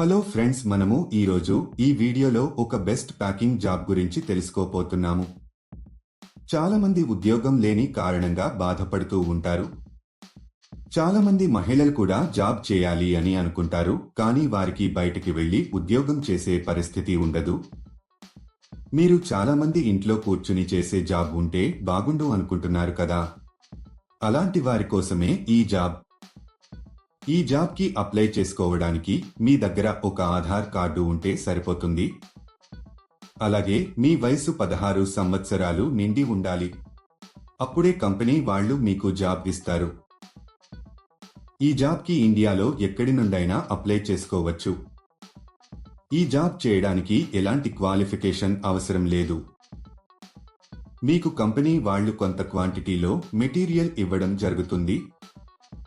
Hello friends మనము ఈరోజు ఈ వీడియోలో ఒక బెస్ట్ ప్యాకింగ్ జాబ్ గురించి తెలుసుకోపోతున్నాము చాలామంది ఉద్యోగం లేని కారణంగా బాధపడుతూ ఉంటారు. చాలామంది మహిళలు కూడా జాబ్ చేయాలి అని అనుకుంటారు కానీ వారికి బయటికి వెళ్ళి ఉద్యోగం చేసే పరిస్థితి ఉండదు. మీరు చాలామంది ఇంట్లో కూర్చుని చేసే జాబ్ ఉంటే బాగుండు అనుకుంటున్నారు కదా? అలాంటి వారి కోసమే ఈ జాబ్ ఈ జాబ్కి అప్లై చేసుకోవడానికి మీ దగ్గర ఒక ఆధార్ కార్డు ఉంటే సరిపోతుంది. అలాగే మీ వయసు పదహారు సంవత్సరాలు నిండి ఉండాలి. అప్పుడే కంపెనీ వాళ్ళు మీకు జాబ్ ఇస్తారు. ఈ జాబ్కి ఇండియాలో ఎక్కడి నుండైనా అప్లై చేసుకోవచ్చు. ఈ జాబ్ చేయడానికి ఎలాంటి క్వాలిఫికేషన్ అవసరం లేదు. మీకు కంపెనీ వాళ్ళు కొంత క్వాంటిటీలో మెటీరియల్ ఇవ్వడం జరుగుతుంది.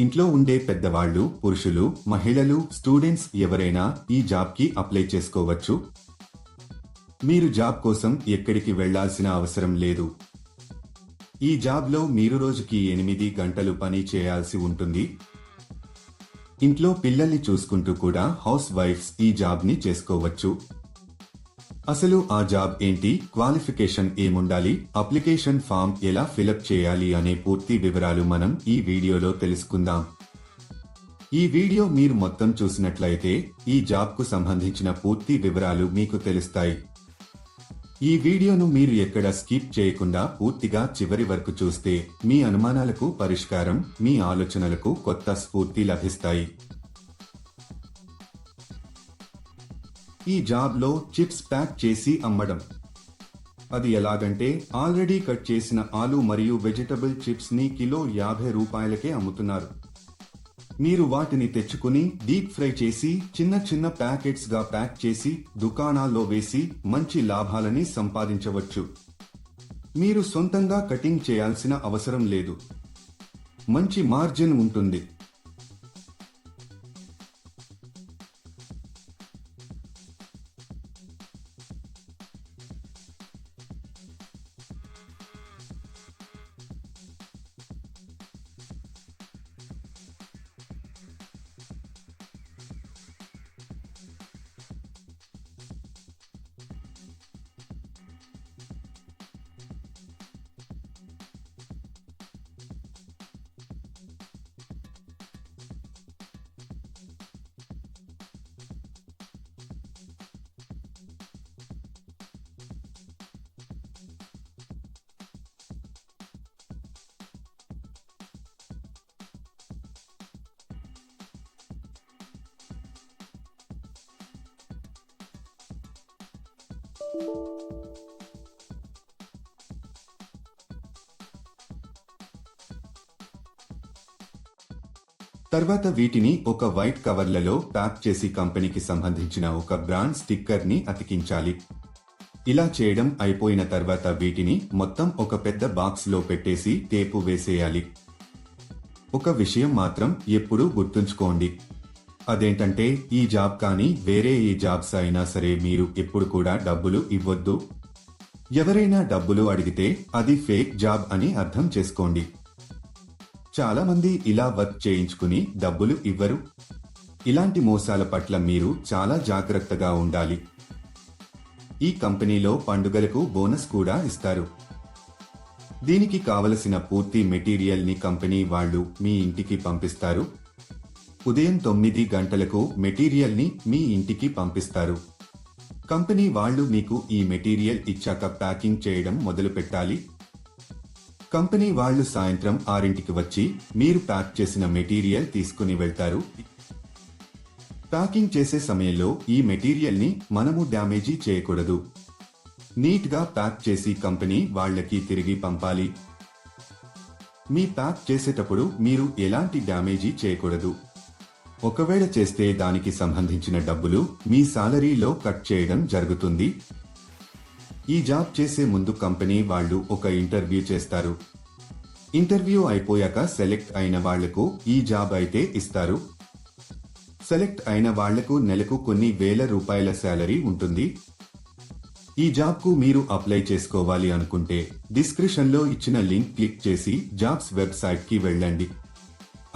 ఇంట్లో ఉండే పెద్దవాళ్ళు పురుషులు మహిళలు స్టూడెంట్స్ ఎవరైనా ఈ జాబ్కి అప్లై చేసుకోవచ్చు. మీరు జాబ్ కోసం ఎక్కడికి వెళ్ళాల్సిన అవసరం లేదు. ఈ జాబ్లో మీరు రోజుకి ఎనిమిది గంటలు పని చేయాల్సి ఉంటుంది. ఇంట్లో పిల్లల్ని చూసుకుంటూ కూడా హౌస్ వైఫ్స్ ఈ జాబ్ని చేసుకోవచ్చు. అసలు ఆ జాబ్ ఏంటి? క్వాలిఫికేషన్ ఏముండాలి? అప్లికేషన్ ఫామ్ ఎలా ఫిలప్ చేయాలి అనే పూర్తి వివరాలు మనం ఈ వీడియోలో తెలుసుకుందాం. ఈ వీడియో మీరు మొత్తం చూసినట్లయితే ఈ జాబ్కు సంబంధించిన పూర్తి వివరాలు మీకు తెలుస్తాయి. ఈ వీడియోను మీరు ఎక్కడ స్కిప్ చేయకుండా పూర్తిగా చివరి వరకు చూస్తే మీ అనుమానాలకు పరిష్కారం మీ ఆలోచనలకు కొత్త స్ఫూర్తి లభిస్తాయి. ఈ జాబ్లో చిప్స్ ప్యాక్ చేసి అమ్మడం. అది ఎలాగంటే ఆల్రెడీ కట్ చేసిన ఆలు మరియు వెజిటబుల్ చిప్స్ని కిలో యాభై రూపాయలకే అమ్ముతున్నారు. మీరు వాటిని తెచ్చుకుని డీప్ ఫ్రై చేసి చిన్న చిన్న ప్యాకెట్స్గా ప్యాక్ చేసి దుకాణాల్లో వేసి మంచి లాభాలని సంపాదించవచ్చు. మీరు సొంతంగా కటింగ్ చేయాల్సిన అవసరం లేదు. మంచి మార్జిన్ ఉంటుంది. తర్వాత వీటిని ఒక వైట్ కవర్లలో ప్యాక్ చేసి కంపెనీకి సంబంధించిన ఒక బ్రాండ్ స్టిక్కర్ని అతికించాలి. ఇలా చేయడం అయిపోయిన తర్వాత వీటిని మొత్తం ఒక పెద్ద బాక్స్లో పెట్టేసి టేపు వేసేయాలి. ఒక విషయం మాత్రం ఎప్పుడూ గుర్తుంచుకోండి. అదేంటంటే ఈ జాబ్ కానీ వేరే ఏ జాబ్స్ అయినా సరే మీరు ఎప్పుడు కూడా డబ్బులు ఇవ్వొద్దు. ఎవరైనా డబ్బులు అడిగితే అది ఫేక్ జాబ్ అని అర్థం చేసుకోండి. చాలా మంది ఇలా వర్క్ చేయించుకుని డబ్బులు ఇవ్వరు. ఇలాంటి మోసాల పట్ల మీరు చాలా జాగ్రత్తగా ఉండాలి. ఈ కంపెనీలో పండుగలకు బోనస్ కూడా ఇస్తారు. దీనికి కావలసిన పూర్తి మెటీరియల్ని కంపెనీ వాళ్ళు మీ ఇంటికి పంపిస్తారు. ఉదయం తొమ్మిది గంటలకు మెటీరియల్ని మీ ఇంటికి పంపిస్తారు. కంపెనీ వాళ్ళు మీకు ఈ మెటీరియల్ ఇచ్చాక ప్యాకింగ్ చేయడం మొదలు పెట్టాలి కంపెనీ వాళ్ళు సాయంత్రం ఆరింటికి వచ్చి మీరు ప్యాక్ చేసిన మెటీరియల్ తీసుకుని వెళ్తారు. ప్యాకింగ్ చేసే సమయంలో ఈ మెటీరియల్ని మనము డ్యామేజీ చేయకూడదు. నీట్గా ప్యాక్ చేసి కంపెనీ వాళ్ళకి తిరిగి పంపాలి. మీ ప్యాక్ చేసేటప్పుడు మీరు ఎలాంటి డ్యామేజీ చేయకూడదు. ఒకవేళ చేస్తే దానికి సంబంధించిన డబ్బులు మీ సాలరీలో కట్ చేయడం జరుగుతుంది. ఈ జాబ్ చేసే ముందు కంపెనీ వాళ్ళు ఒక ఇంటర్వ్యూ చేస్తారు. ఇంటర్వ్యూ అయిపోయాక సెలెక్ట్ అయిన వాళ్ళకు ఈ జాబ్ అయితే ఇస్తారు. సెలెక్ట్ అయిన వాళ్ళకు నెలకు కొన్ని వేల రూపాయల శాలరీ ఉంటుంది. ఈ జాబ్కు మీరు అప్లై చేసుకోవాలి అనుకుంటే డిస్క్రిప్షన్లో ఇచ్చిన లింక్ క్లిక్ చేసి జాబ్స్ వెబ్సైట్కి వెళ్ళండి.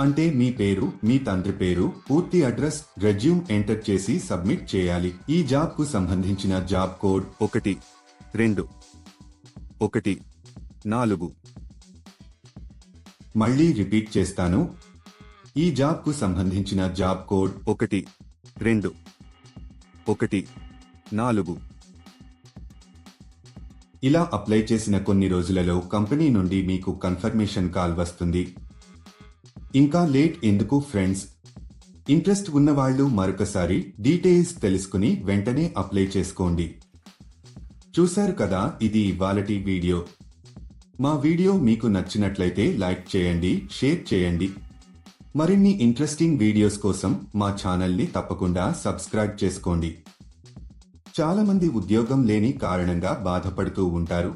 అంటే మీ పేరు మీ తండ్రి పేరు పూర్తి అడ్రస్ రెజ్యూమ్ ఎంటర్ చేసి సబ్మిట్ చేయాలి. ఈ జాబ్కు సంబంధించిన జాబ్ కోడ్ ఒకటి రెండు ఒకటి నాలుగు. మళ్ళీ రిపీట్ చేస్తాను. ఈ జాబ్కు సంబంధించిన జాబ్ కోడ్ ఒకటి రెండు ఒకటి నాలుగు. ఇలా అప్లై చేసిన కొన్ని రోజులలో కంపెనీ నుండి మీకు కన్ఫర్మేషన్ కాల్ వస్తుంది. ఇంకా లేట్ ఎందుకు ఫ్రెండ్స్? ఇంట్రెస్ట్ ఉన్నవాళ్ళు మరొకసారి డీటెయిల్స్ తెలుసుకుని వెంటనే అప్లై చేసుకోండి. చూశారు కదా ఇది ఇవాళటి వీడియో. మా వీడియో మీకు నచ్చినట్లయితే లైక్ చేయండి షేర్ చేయండి. మరిన్ని ఇంట్రెస్టింగ్ వీడియోస్ కోసం మా ఛానల్ని తప్పకుండా సబ్స్క్రైబ్ చేసుకోండి. చాలామంది ఉద్యోగం లేని కారణంగా బాధపడుతూ ఉంటారు.